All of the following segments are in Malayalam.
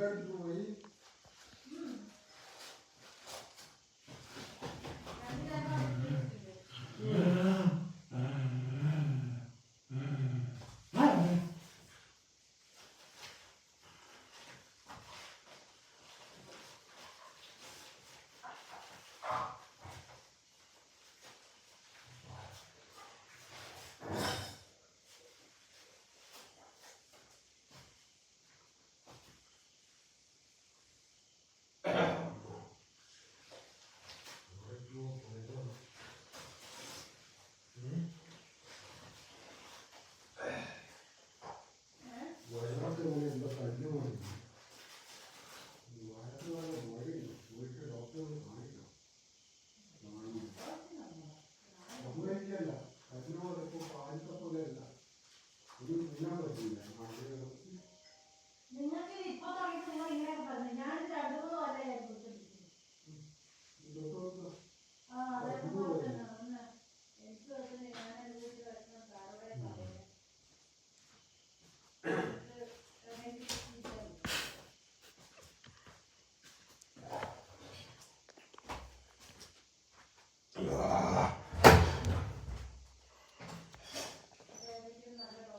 learn to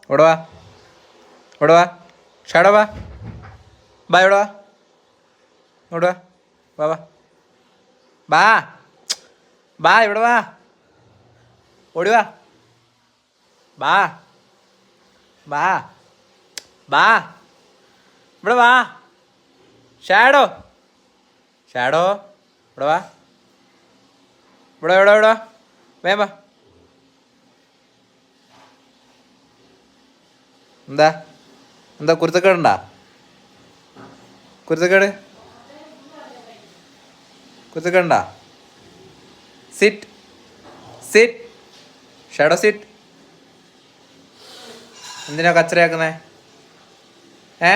ഇവിടെ വാ. ഇവിടെ വാ. ഷാഡോ വാ. ബാ ഇവിടെ വാ. ഇവിടെ വാ. വാ വാ. ബാ. ബാ ഇവിടെ വാ. ഓടി വാ. ബാ. ബാ. ബാ. ഇവിടെ വാ. ഷാഡോ. ഷാഡോ ഇവിടെ വാ. ഇവിടെ ഇവിടെ ഇവിടെ. വേമ്പ എന്താ? എന്താ കുരുത്തക്കേടുണ്ടാ കുരുത്തക്കേട്? കുരുത്തക്കേടുണ്ടാ സിറ്റ് സിറ്റ് ഷാഡോ സിറ്റ് എന്തിനാ കച്ചറയാക്കുന്നേ? ഏ?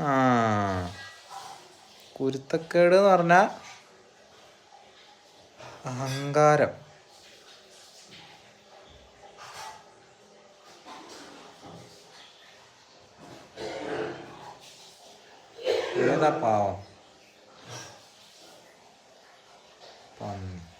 ആ. കുരുത്തക്കേട് എന്ന് പറഞ്ഞാൽ അഹങ്കാരം. ഏതാ പാവം? പന്നി.